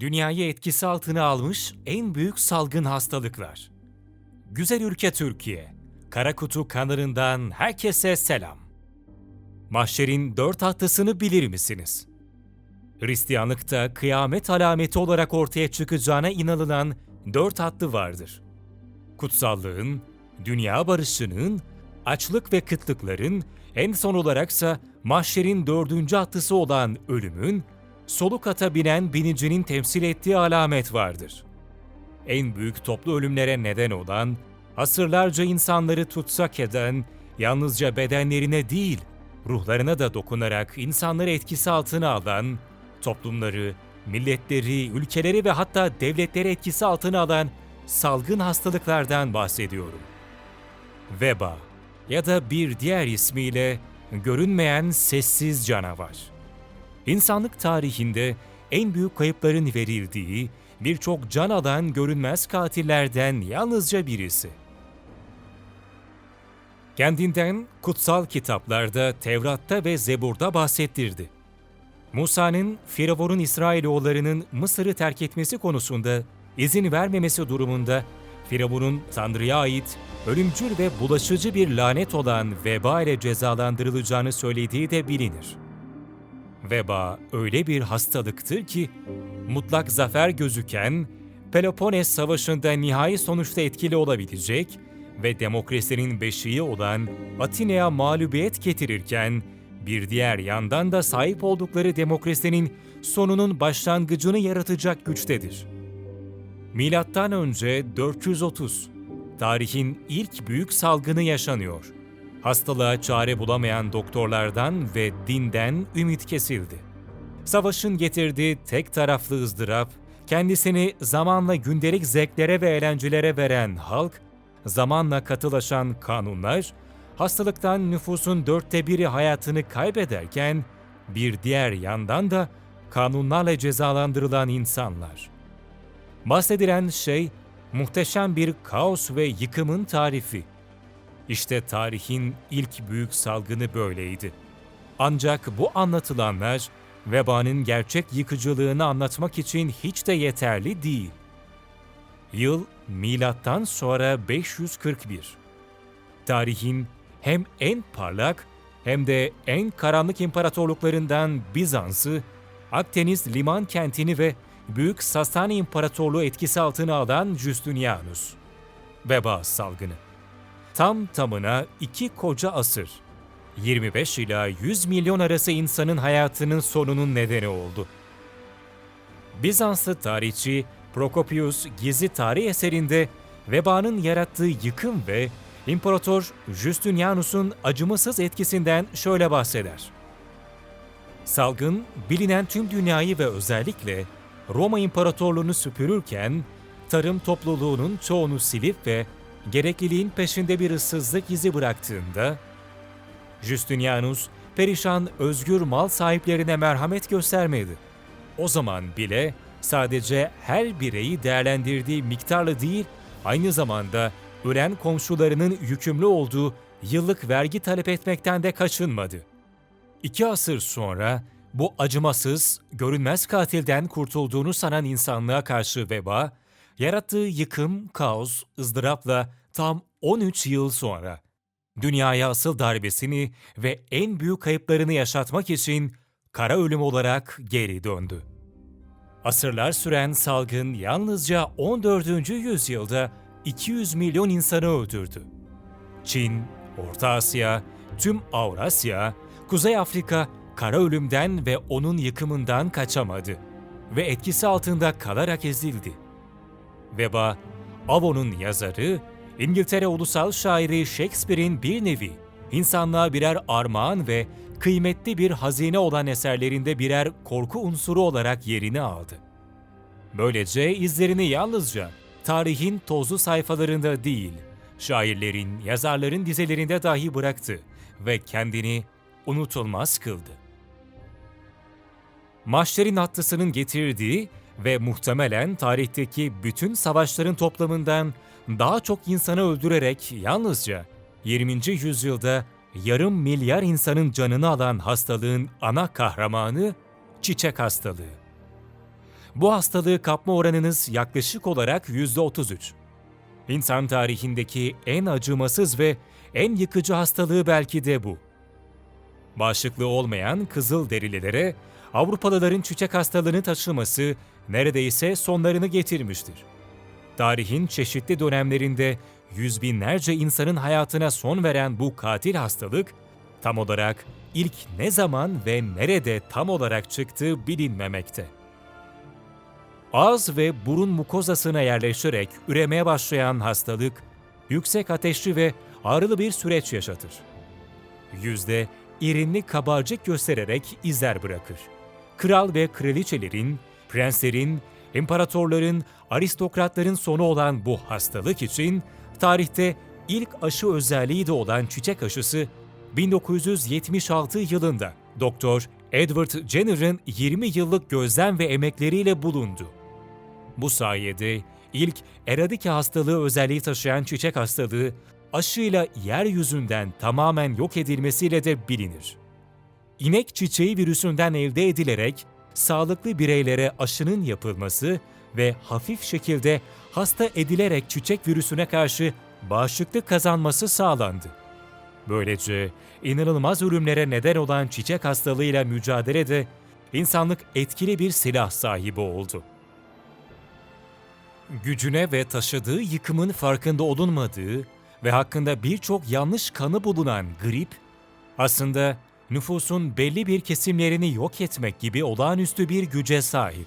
Dünyayı etkisi altına almış en büyük salgın hastalıklar. Güzel ülke Türkiye, Kara Kutu kanalından herkese selam. Mahşerin dört hattısını bilir misiniz? Hristiyanlıkta kıyamet alameti olarak ortaya çıkacağına inanılan dört hattı vardır. Kutsallığın, dünya barışının, açlık ve kıtlıkların, en son olaraksa mahşerin dördüncü hattısı olan ölümün, soluk ata binen binicinin temsil ettiği alamet vardır. En büyük toplu ölümlere neden olan, asırlarca insanları tutsak eden, yalnızca bedenlerine değil, ruhlarına da dokunarak insanları etkisi altına alan, toplumları, milletleri, ülkeleri ve hatta devletleri etkisi altına alan salgın hastalıklardan bahsediyorum. Veba ya da bir diğer ismiyle görünmeyen sessiz canavar. İnsanlık tarihinde en büyük kayıpların verildiği birçok can alan görünmez katillerden yalnızca birisi. Kendinden kutsal kitaplarda, Tevrat'ta ve Zebur'da bahsettirdi. Musa'nın Firavun'un İsrailoğullarının Mısır'ı terk etmesi konusunda izin vermemesi durumunda Firavun'un Tanrı'ya ait ölümcül ve bulaşıcı bir lanet olan veba ile cezalandırılacağını söylediği de bilinir. Veba öyle bir hastalıktır ki mutlak zafer gözüken Peloponnes Savaşı'nda nihai sonuçta etkili olabilecek ve demokrasinin beşiği olan Atina'ya mağlubiyet getirirken bir diğer yandan da sahip oldukları demokrasinin sonunun başlangıcını yaratacak güçtedir. Milattan önce 430 tarihin ilk büyük salgını yaşanıyor. Hastalığa çare bulamayan doktorlardan ve dinden ümit kesildi. Savaşın getirdiği tek taraflı ızdırap, kendisini zamanla gündelik zevklere ve eğlencelere veren halk, zamanla katılaşan kanunlar, hastalıktan nüfusun dörtte biri hayatını kaybederken, bir diğer yandan da kanunlarla cezalandırılan insanlar. Bahsedilen şey, muhteşem bir kaos ve yıkımın tarifi. İşte tarihin ilk büyük salgını böyleydi. Ancak bu anlatılanlar vebanın gerçek yıkıcılığını anlatmak için hiç de yeterli değil. Yıl milattan sonra 541. Tarihin hem en parlak hem de en karanlık imparatorluklarından Bizans'ı, Akdeniz liman kentini ve Büyük Sasani İmparatorluğu etkisi altına alan Justinianus. Veba salgını. Tam tamına iki koca asır, 25 ila 100 milyon arası insanın hayatının sonunun nedeni oldu. Bizanslı tarihçi Prokopius Gizli Tarih eserinde vebanın yarattığı yıkım ve İmparator Justinianus'un acımasız etkisinden şöyle bahseder. Salgın, bilinen tüm dünyayı ve özellikle Roma İmparatorluğunu süpürürken, tarım topluluğunun çoğunu silip ve gerekliliğin peşinde bir ıssızlık izi bıraktığında, Justinianus, perişan özgür mal sahiplerine merhamet göstermedi. O zaman bile sadece her bireyi değerlendirdiği miktarla değil, aynı zamanda ölen komşularının yükümlü olduğu yıllık vergi talep etmekten de kaçınmadı. İki asır sonra bu acımasız, görünmez katilden kurtulduğunu sanan insanlığa karşı veba, yarattığı yıkım, kaos, ızdırapla tam 13 yıl sonra dünyaya asıl darbesini ve en büyük kayıplarını yaşatmak için kara ölüm olarak geri döndü. Asırlar süren salgın yalnızca 14. yüzyılda 200 milyon insanı öldürdü. Çin, Orta Asya, tüm Avrasya, Kuzey Afrika kara ölümden ve onun yıkımından kaçamadı ve etkisi altında kalarak ezildi. Veba, Avon'un yazarı, İngiltere ulusal şairi Shakespeare'in bir nevi insanlığa birer armağan ve kıymetli bir hazine olan eserlerinde birer korku unsuru olarak yerini aldı. Böylece izlerini yalnızca tarihin tozlu sayfalarında değil, şairlerin, yazarların dizelerinde dahi bıraktı ve kendini unutulmaz kıldı. Mahşerin hattısının getirdiği ve muhtemelen tarihteki bütün savaşların toplamından daha çok insanı öldürerek yalnızca 20. yüzyılda yarım milyar insanın canını alan hastalığın ana kahramanı çiçek hastalığı. Bu hastalığı kapma oranınız yaklaşık olarak %33. İnsan tarihindeki en acımasız ve en yıkıcı hastalığı belki de bu. Bağışıklığı olmayan kızıl derililere Avrupalıların çiçek hastalığını taşıması neredeyse sonlarını getirmiştir. Tarihin çeşitli dönemlerinde yüz binlerce insanın hayatına son veren bu katil hastalık, tam olarak ilk ne zaman ve nerede tam olarak çıktığı bilinmemekte. Ağız ve burun mukozasına yerleşerek üremeye başlayan hastalık, yüksek ateşli ve ağrılı bir süreç yaşatır. Yüzde irinli kabarcık göstererek izler bırakır. Kral ve kraliçelerin, prenslerin, imparatorların, aristokratların sonu olan bu hastalık için tarihte ilk aşı özelliği de olan çiçek aşısı 1976 yılında Doktor Edward Jenner'ın 20 yıllık gözlem ve emekleriyle bulundu. Bu sayede ilk eradike hastalığı özelliği taşıyan çiçek hastalığı aşıyla yeryüzünden tamamen yok edilmesiyle de bilinir. İnek çiçeği virüsünden elde edilerek sağlıklı bireylere aşının yapılması ve hafif şekilde hasta edilerek çiçek virüsüne karşı bağışıklık kazanması sağlandı. Böylece inanılmaz ölümlere neden olan çiçek hastalığıyla mücadelede insanlık etkili bir silah sahibi oldu. Gücüne ve taşıdığı yıkımın farkında olunmadığı ve hakkında birçok yanlış kanı bulunan grip, aslında nüfusun belli bir kesimlerini yok etmek gibi olağanüstü bir güce sahip.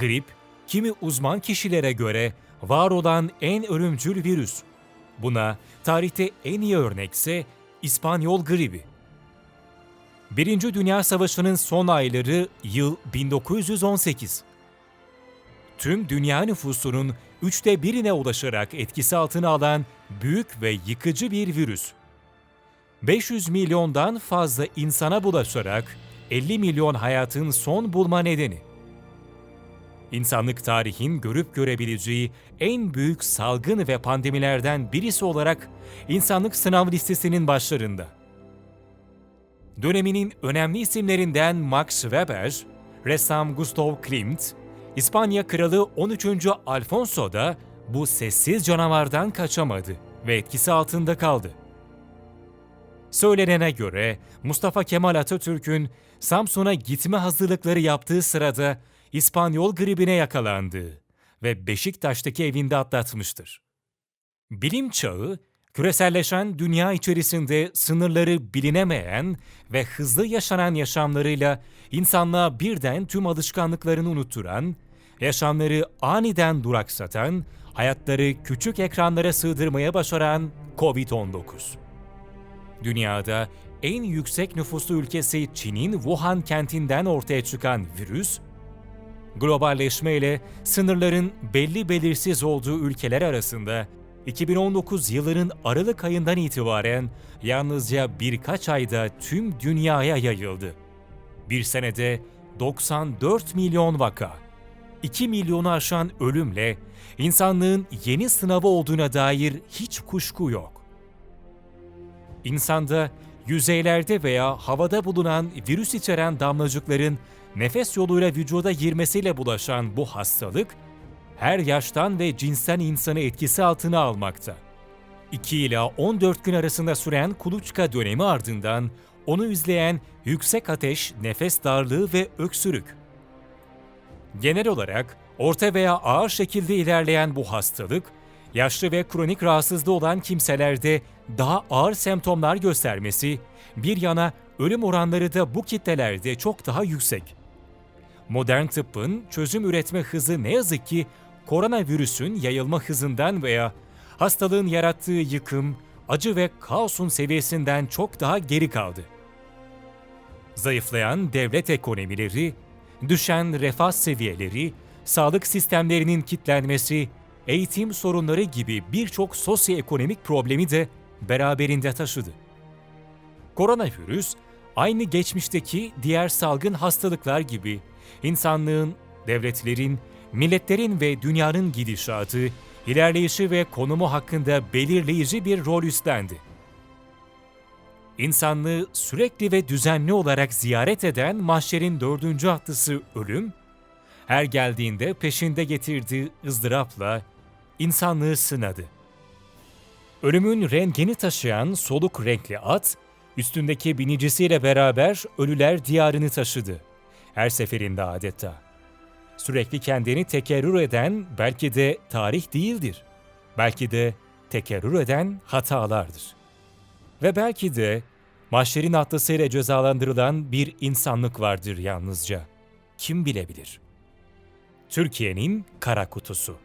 Grip, kimi uzman kişilere göre var olan en ölümcül virüs. Buna tarihte en iyi örnekse İspanyol gribi. Birinci Dünya Savaşı'nın son ayları yıl 1918. Tüm dünya nüfusunun üçte birine ulaşarak etkisi altına alan büyük ve yıkıcı bir virüs. 500 milyondan fazla insana bulaşarak 50 milyon hayatın son bulma nedeni. İnsanlık tarihin görüp görebileceği en büyük salgın ve pandemilerden birisi olarak insanlık sınav listesinin başlarında. Döneminin önemli isimlerinden Max Weber, ressam Gustav Klimt, İspanya Kralı 13. Alfonso da bu sessiz canavardan kaçamadı ve etkisi altında kaldı. Söylenene göre Mustafa Kemal Atatürk'ün Samsun'a gitme hazırlıkları yaptığı sırada İspanyol gribine yakalandı ve Beşiktaş'taki evinde atlatmıştır. Bilim çağı, küreselleşen dünya içerisinde sınırları bilinemeyen ve hızlı yaşanan yaşamlarıyla insanlığa birden tüm alışkanlıklarını unutturan, yaşamları aniden duraksatan, hayatları küçük ekranlara sığdırmaya başaran COVID-19. Dünyada en yüksek nüfuslu ülkesi Çin'in Wuhan kentinden ortaya çıkan virüs, globalleşme ile sınırların belli belirsiz olduğu ülkeler arasında 2019 yılının Aralık ayından itibaren yalnızca birkaç ayda tüm dünyaya yayıldı. Bir senede 94 milyon vaka, 2 milyonu aşan ölümle insanlığın yeni sınavı olduğuna dair hiç kuşku yok. İnsanda yüzeylerde veya havada bulunan virüs içeren damlacıkların nefes yoluyla vücuda girmesiyle bulaşan bu hastalık, her yaştan ve cinsten insanı etkisi altına almakta. 2 ila 14 gün arasında süren kuluçka dönemi ardından onu izleyen yüksek ateş, nefes darlığı ve öksürük. Genel olarak orta veya ağır şekilde ilerleyen bu hastalık, yaşlı ve kronik rahatsızlığı olan kimselerde daha ağır semptomlar göstermesi, bir yana ölüm oranları da bu kitlelerde çok daha yüksek. Modern tıbbın çözüm üretme hızı ne yazık ki koronavirüsün yayılma hızından veya hastalığın yarattığı yıkım, acı ve kaosun seviyesinden çok daha geri kaldı. Zayıflayan devlet ekonomileri, düşen refah seviyeleri, sağlık sistemlerinin kitlenmesi, eğitim sorunları gibi birçok sosyoekonomik problemi de beraberinde taşıdı. Koronavirüs, aynı geçmişteki diğer salgın hastalıklar gibi insanlığın, devletlerin, milletlerin ve dünyanın gidişatı, ilerleyişi ve konumu hakkında belirleyici bir rol üstlendi. İnsanlığı sürekli ve düzenli olarak ziyaret eden mahşerin dördüncü atlısı ölüm, Her geldiğinde peşinde getirdiği ızdırapla insanlığı sınadı. Ölümün rengini taşıyan soluk renkli at, üstündeki binicisiyle beraber ölüler diyarını taşıdı. Her seferinde adeta. Sürekli kendini tekerrür eden belki de tarih değildir. Belki de tekerrür eden hatalardır. Ve belki de mahşerin atlısıyla cezalandırılan bir insanlık vardır yalnızca. Kim bilebilir? Türkiye'nin kara kutusu.